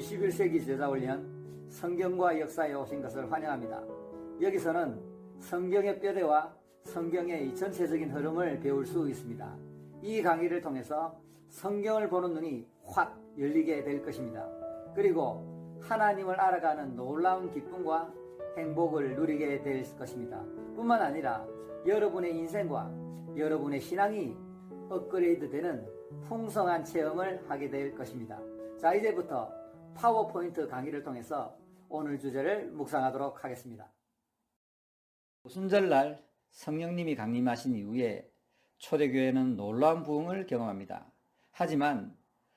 21세기 제자훈련 성경과 역사에 오신 것을 환영합니다. 여기서는 성경의 뼈대와 성경의 전체적인 흐름을 배울 수 있습니다. 이 강의를 통해서 성경을 보는 눈이 확 열리게 될 것입니다. 그리고 하나님을 알아가는 놀라운 기쁨과 행복을 누리게 될 것입니다. 뿐만 아니라 여러분의 인생과 여러분의 신앙이 업그레이드 되는 풍성한 체험을 하게 될 것입니다. 자, 이제부터 파워포인트 강의를 통해서 오늘 주제를 묵상하도록 하겠습니다. 오순절날 성령님이 강림하신 이후에 초대교회는 놀라운 부흥을 경험합니다. 하지만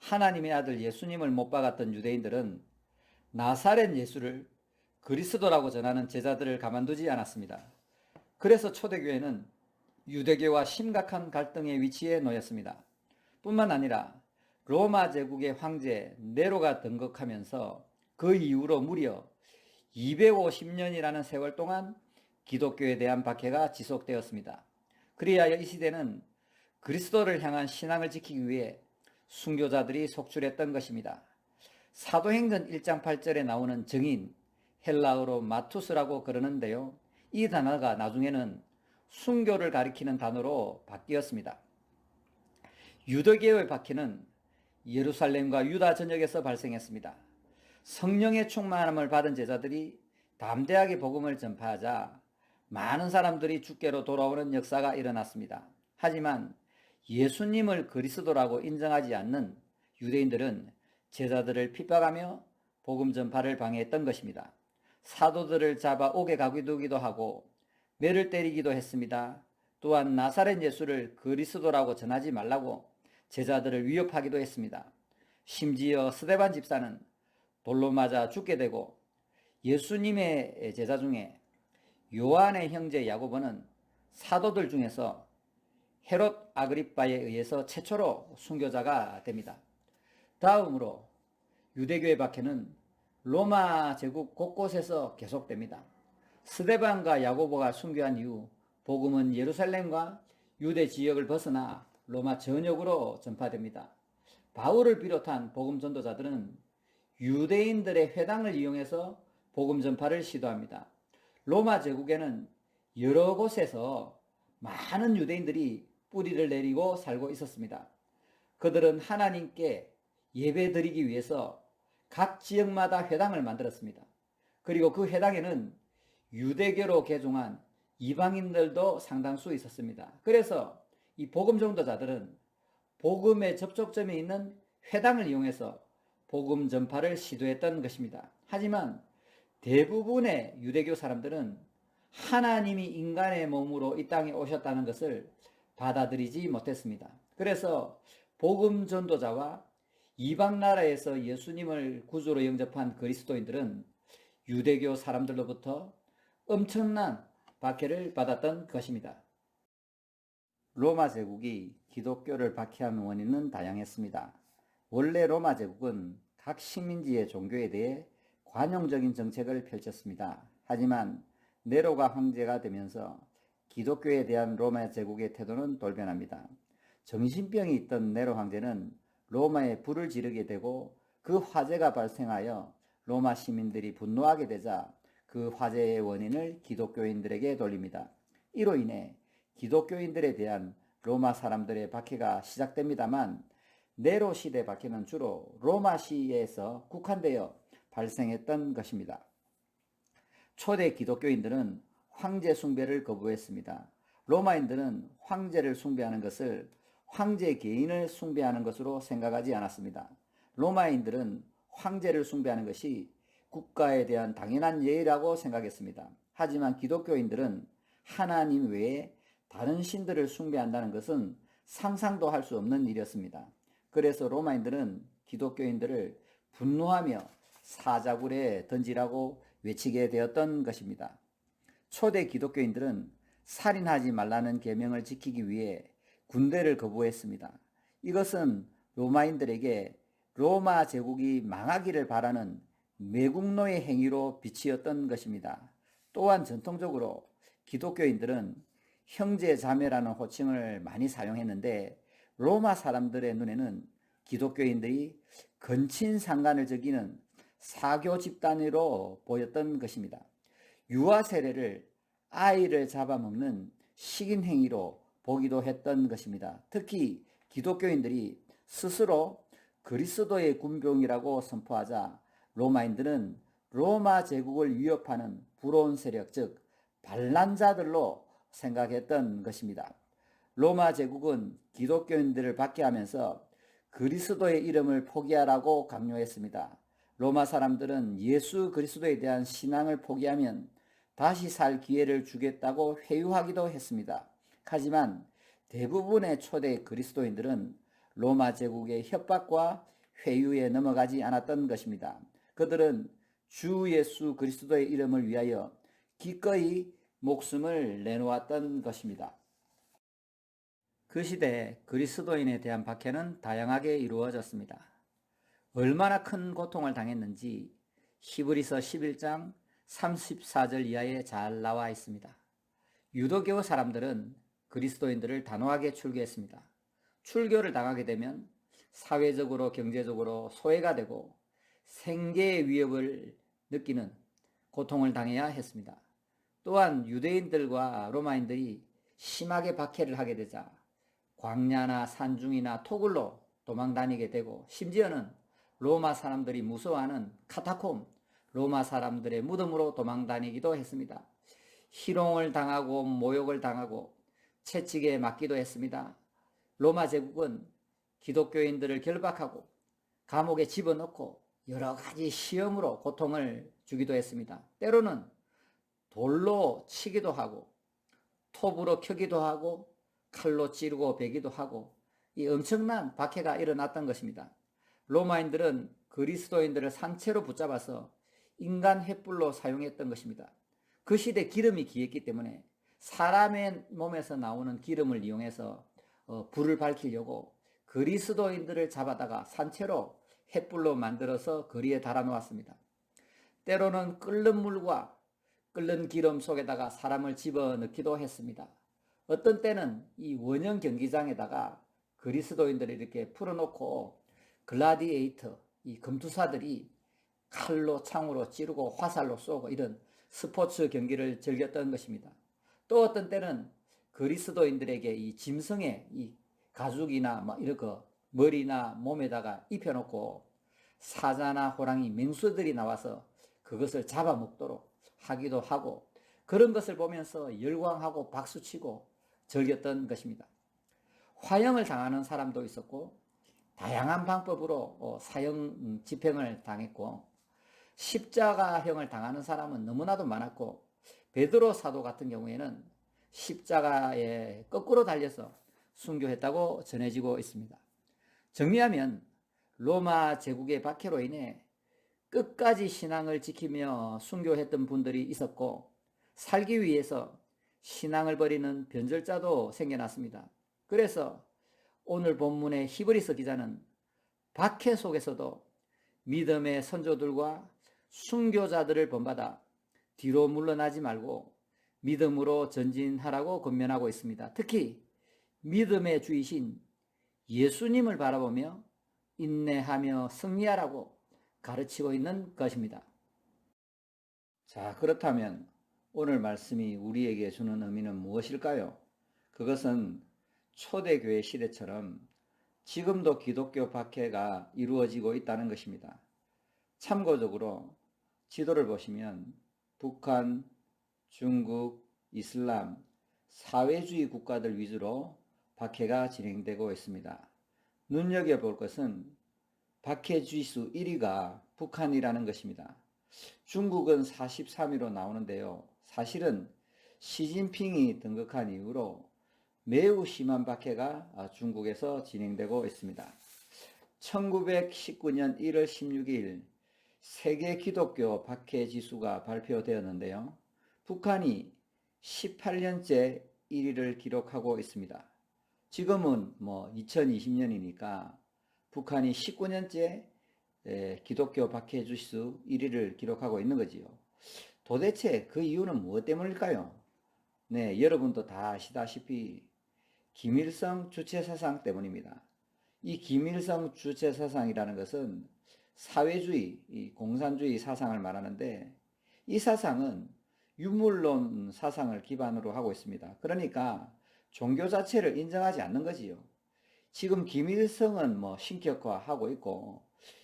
하나님의 아들 예수님을 못 박았던 유대인들은 나사렛 예수를 그리스도라고 전하는 제자들을 가만두지 않았습니다. 그래서 초대교회는 유대교와 심각한 갈등의 위치에 놓였습니다. 뿐만 아니라 로마 제국의 황제 네로가 등극하면서 그 이후로 무려 250년이라는 세월 동안 기독교에 대한 박해가 지속되었습니다. 그리하여 이 시대는 그리스도를 향한 신앙을 지키기 위해 순교자들이 속출했던 것입니다. 사도행전 1장 8절에 나오는 증인, 헬라어로 마투스라고 그러는데요. 이 단어가 나중에는 순교를 가리키는 단어로 바뀌었습니다. 유대교의 박해는 예루살렘과 유다 전역에서 발생했습니다. 성령의 충만함을 받은 제자들이 담대하게 복음을 전파하자 많은 사람들이 주께로 돌아오는 역사가 일어났습니다. 하지만 예수님을 그리스도라고 인정하지 않는 유대인들은 제자들을 핍박하며 복음 전파를 방해했던 것입니다. 사도들을 잡아 옥에 가두기도 하고 매를 때리기도 했습니다. 또한 나사렛 예수를 그리스도라고 전하지 말라고 제자들을 위협하기도 했습니다. 심지어 스데반 집사는 돌로 맞아 죽게 되고 예수님의 제자 중에 요한의 형제 야고보는 사도들 중에서 헤롯 아그리빠에 의해서 최초로 순교자가 됩니다. 다음으로 유대교의 박해는 로마 제국 곳곳에서 계속됩니다. 스데반과 야고보가 순교한 이후 복음은 예루살렘과 유대 지역을 벗어나 로마 전역으로 전파됩니다. 바울을 비롯한 복음 전도자들은 유대인들의 회당을 이용해서 복음 전파를 시도합니다. 로마 제국에는 여러 곳에서 많은 유대인들이 뿌리를 내리고 살고 있었습니다. 그들은 하나님께 예배 드리기 위해서 각 지역마다 회당을 만들었습니다. 그리고 그 회당에는 유대교로 개종한 이방인들도 상당수 있었습니다. 그래서 이 복음 전도자들은 복음의 접촉점에 있는 회당을 이용해서 복음 전파를 시도했던 것입니다. 하지만 대부분의 유대교 사람들은 하나님이 인간의 몸으로 이 땅에 오셨다는 것을 받아들이지 못했습니다. 그래서 복음 전도자와 이방 나라에서 예수님을 구주로 영접한 그리스도인들은 유대교 사람들로부터 엄청난 박해를 받았던 것입니다. 로마 제국이 기독교를 박해한 원인은 다양했습니다. 원래 로마 제국은 각 식민지의 종교에 대해 관용적인 정책을 펼쳤습니다. 하지만 네로가 황제가 되면서 기독교에 대한 로마 제국의 태도는 돌변합니다. 정신병이 있던 네로 황제는 로마에 불을 지르게 되고 그 화재가 발생하여 로마 시민들이 분노하게 되자 그 화재의 원인을 기독교인들에게 돌립니다. 이로 인해 기독교인들에 대한 로마 사람들의 박해가 시작됩니다만 네로 시대 박해는 주로 로마 시에서 국한되어 발생했던 것입니다. 초대 기독교인들은 황제 숭배를 거부했습니다. 로마인들은 황제를 숭배하는 것을 황제 개인을 숭배하는 것으로 생각하지 않았습니다. 로마인들은 황제를 숭배하는 것이 국가에 대한 당연한 예의라고 생각했습니다. 하지만 기독교인들은 하나님 외에 다른 신들을 숭배한다는 것은 상상도 할 수 없는 일이었습니다. 그래서 로마인들은 기독교인들을 분노하며 사자굴에 던지라고 외치게 되었던 것입니다. 초대 기독교인들은 살인하지 말라는 계명을 지키기 위해 군대를 거부했습니다. 이것은 로마인들에게 로마 제국이 망하기를 바라는 매국노의 행위로 비치었던 것입니다. 또한 전통적으로 기독교인들은 형제 자매라는 호칭을 많이 사용했는데 로마 사람들의 눈에는 기독교인들이 근친 상간을 저기는 사교 집단으로 보였던 것입니다. 유아 세례를 아이를 잡아먹는 식인 행위로 보기도 했던 것입니다. 특히 기독교인들이 스스로 그리스도의 군병이라고 선포하자 로마인들은 로마 제국을 위협하는 불온 세력, 즉 반란자들로 생각했던 것입니다. 로마 제국은 기독교인들을 박해하면서 그리스도의 이름을 포기하라고 강요했습니다. 로마 사람들은 예수 그리스도에 대한 신앙을 포기하면 다시 살 기회를 주겠다고 회유하기도 했습니다. 하지만 대부분의 초대 그리스도인들은 로마 제국의 협박과 회유에 넘어가지 않았던 것입니다. 그들은 주 예수 그리스도의 이름을 위하여 기꺼이 목숨을 내놓았던 것입니다. 그 시대 그리스도인에 대한 박해는 다양하게 이루어졌습니다. 얼마나 큰 고통을 당했는지 히브리서 11장 34절 이하에 잘 나와 있습니다. 유도교 사람들은 그리스도인들을 단호하게 출교했습니다. 출교를 당하게 되면 사회적으로 경제적으로 소외가 되고 생계의 위협을 느끼는 고통을 당해야 했습니다. 또한 유대인들과 로마인들이 심하게 박해를 하게 되자 광야나 산중이나 토굴로 도망 다니게 되고 심지어는 로마 사람들이 무서워하는 카타콤 로마 사람들의 무덤으로 도망 다니기도 했습니다. 희롱을 당하고 모욕을 당하고 채찍에 맞기도 했습니다. 로마 제국은 기독교인들을 결박하고 감옥에 집어넣고 여러 가지 시험으로 고통을 주기도 했습니다. 때로는 돌로 치기도 하고 톱으로 켜기도 하고 칼로 찌르고 베기도 하고 이 엄청난 박해가 일어났던 것입니다. 로마인들은 그리스도인들을 상체로 붙잡아서 인간 횃불로 사용했던 것입니다. 그 시대 기름이 귀했기 때문에 사람의 몸에서 나오는 기름을 이용해서 어, 불을 밝히려고 그리스도인들을 잡아다가 산채로 횃불로 만들어서 거리에 달아 놓았습니다. 때로는 끓는 물과 끓는 기름 속에다가 사람을 집어넣기도 했습니다. 어떤 때는 이 원형 경기장에다가 그리스도인들을 이렇게 풀어놓고 글라디에이터, 이 검투사들이 칼로 창으로 찌르고 화살로 쏘고 이런 스포츠 경기를 즐겼던 것입니다. 또 어떤 때는 그리스도인들에게 이 짐승의 이 가죽이나 막 이런 거 머리나 몸에다가 입혀놓고 사자나 호랑이, 맹수들이 나와서 그것을 잡아먹도록 하기도 하고 그런 것을 보면서 열광하고 박수치고 즐겼던 것입니다. 화형을 당하는 사람도 있었고 다양한 방법으로 어, 사형 음, 집행을 당했고 십자가형을 당하는 사람은 너무나도 많았고 베드로 사도 같은 경우에는 십자가에 거꾸로 달려서 순교했다고 전해지고 있습니다. 정리하면 로마 제국의 박해로 인해 끝까지 신앙을 지키며 순교했던 분들이 있었고 살기 위해서 신앙을 버리는 변절자도 생겨났습니다. 그래서 오늘 본문의 히브리서 기자는 박해 속에서도 믿음의 선조들과 순교자들을 본받아 뒤로 물러나지 말고 믿음으로 전진하라고 권면하고 있습니다. 특히 믿음의 주이신 예수님을 바라보며 인내하며 승리하라고 가르치고 있는 것입니다. 자, 그렇다면 오늘 말씀이 우리에게 주는 의미는 무엇일까요? 그것은 초대교회 시대처럼 지금도 기독교 박해가 이루어지고 있다는 것입니다. 참고적으로 지도를 보시면 북한, 중국, 이슬람, 사회주의 국가들 위주로 박해가 진행되고 있습니다. 눈여겨볼 것은 박해 주의수 1위가 북한이라는 것입니다. 중국은 43위로 나오는데요. 사실은 시진핑이 등극한 이후로 매우 심한 박해가 중국에서 진행되고 있습니다. 1919년 1월 16일 세계 기독교 박해 지수가 발표되었는데요. 북한이 18년째 1위를 기록하고 있습니다. 지금은 뭐 2020년이니까 북한이 19년째 기독교 박해 지수 1위를 기록하고 있는 거지요. 도대체 그 이유는 무엇 때문일까요? 네, 여러분도 다 아시다시피 김일성 주체 사상 때문입니다. 이 김일성 주체 사상이라는 것은 사회주의, 이 공산주의 사상을 말하는데 이 사상은 유물론 사상을 기반으로 하고 있습니다. 그러니까 종교 자체를 인정하지 않는 거지요. 지금 김일성은 뭐 신격화하고 있고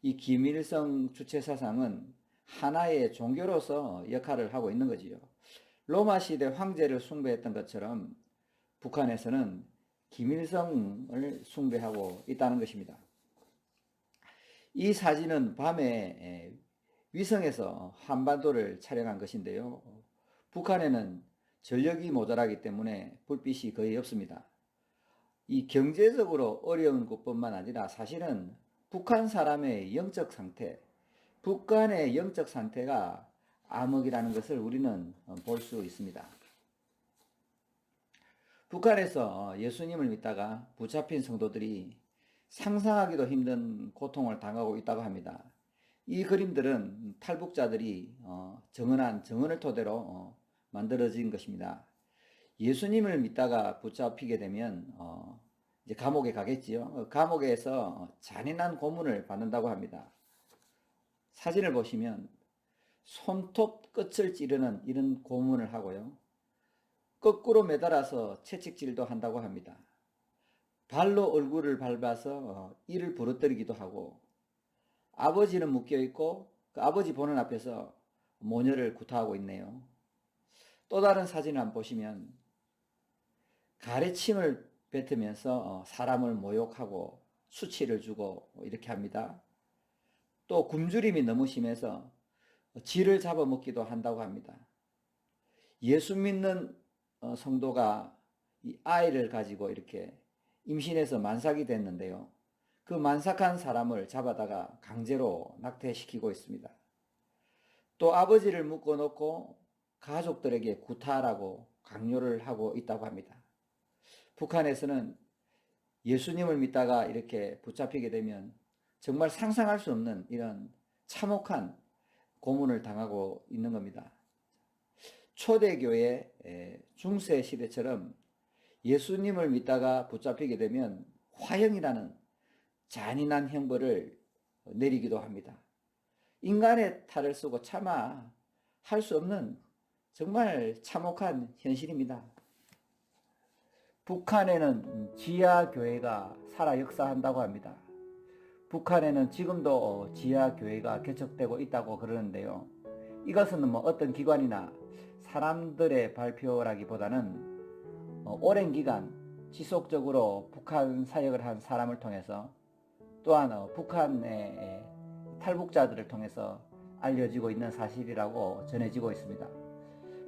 이 김일성 주체 사상은 하나의 종교로서 역할을 하고 있는 거지요. 로마 시대 황제를 숭배했던 것처럼 북한에서는 김일성을 숭배하고 있다는 것입니다. 이 사진은 밤에 위성에서 한반도를 촬영한 것인데요. 북한에는 전력이 모자라기 때문에 불빛이 거의 없습니다. 이 경제적으로 어려운 것뿐만 아니라 사실은 북한 사람의 영적 상태, 북한의 영적 상태가 암흑이라는 것을 우리는 볼 수 있습니다. 북한에서 예수님을 믿다가 붙잡힌 성도들이 상상하기도 힘든 고통을 당하고 있다고 합니다. 이 그림들은 탈북자들이 어, 정언한 정언을 토대로 어, 만들어진 것입니다. 예수님을 믿다가 붙잡히게 되면 어, 이제 감옥에 가겠지요. 어, 감옥에서 잔인한 고문을 받는다고 합니다. 사진을 보시면 손톱 끝을 찌르는 이런 고문을 하고요. 거꾸로 매달아서 채찍질도 한다고 합니다. 발로 얼굴을 밟아서 어, 이를 부러뜨리기도 하고 아버지는 묶여 있고 그 아버지 보는 앞에서 모녀를 구타하고 있네요. 또 다른 사진을 한번 보시면 가래침을 뱉으면서 어, 사람을 모욕하고 수치를 주고 이렇게 합니다. 또 굶주림이 너무 심해서 쥐를 잡아먹기도 한다고 합니다. 예수 믿는 어, 성도가 이 아이를 가지고 이렇게 임신해서 만삭이 됐는데요. 그 만삭한 사람을 잡아다가 강제로 낙태시키고 있습니다. 또 아버지를 묶어놓고 가족들에게 구타하라고 강요를 하고 있다고 합니다. 북한에서는 예수님을 믿다가 이렇게 붙잡히게 되면 정말 상상할 수 없는 이런 참혹한 고문을 당하고 있는 겁니다. 초대교회 중세 시대처럼 예수님을 믿다가 붙잡히게 되면 화형이라는 잔인한 형벌을 내리기도 합니다. 인간의 탈을 쓰고 차마 할수 없는 정말 참혹한 현실입니다. 북한에는 지하 교회가 살아 역사한다고 합니다. 북한에는 지금도 지하 교회가 개척되고 있다고 그러는데요. 이것은 뭐 어떤 기관이나 사람들의 발표라기보다는 어, 오랜 기간 지속적으로 북한 사역을 한 사람을 통해서 또한 어, 북한의 탈북자들을 통해서 알려지고 있는 사실이라고 전해지고 있습니다.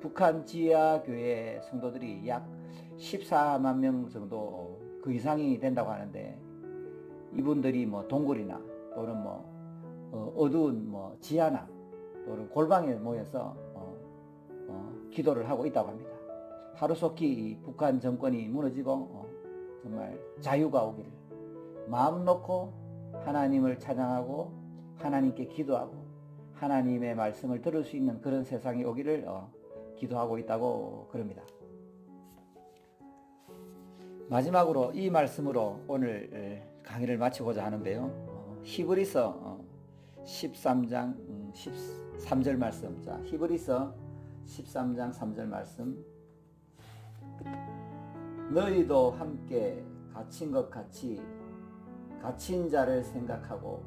북한 지하교회 성도들이 약 14만 명 정도 그 이상이 된다고 하는데 이분들이 뭐 동굴이나 또는 뭐 어, 두운 뭐 지하나 또는 골방에 모여서 어, 어, 기도를 하고 있다고 합니다. 하루속히 북한 정권이 무너지고 어, 정말 자유가 오기를 마음 놓고 하나님을 찬양하고 하나님께 기도하고 하나님의 말씀을 들을 수 있는 그런 세상이 오기를 어, 기도하고 있다고 그럽니다. 마지막으로 이 말씀으로 오늘 강의를 마치고자 하는데요. 어, 히브리서 13장 13절 말씀. 자, 히브리서 13장 3절 말씀. 너희도 함께 갇힌 것 같이 갇힌 자를 생각하고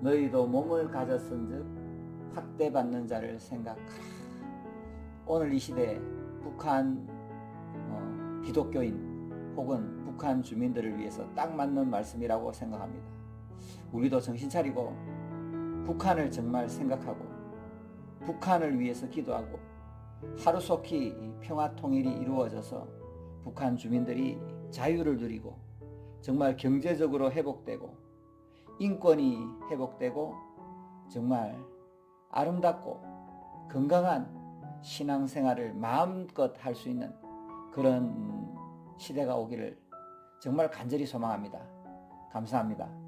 너희도 몸을 가졌은즉 학대받는 자를 생각하라. 오늘 이 시대 북한 어, 기독교인 혹은 북한 주민들을 위해서 딱 맞는 말씀이라고 생각합니다. 우리도 정신 차리고 북한을 정말 생각하고 북한을 위해서 기도하고 하루속히 평화 통일이 이루어져서 북한 주민들이 자유를 누리고 정말 경제적으로 회복되고 인권이 회복되고 정말 아름답고 건강한 신앙생활을 마음껏 할 수 있는 그런 시대가 오기를 정말 간절히 소망합니다. 감사합니다.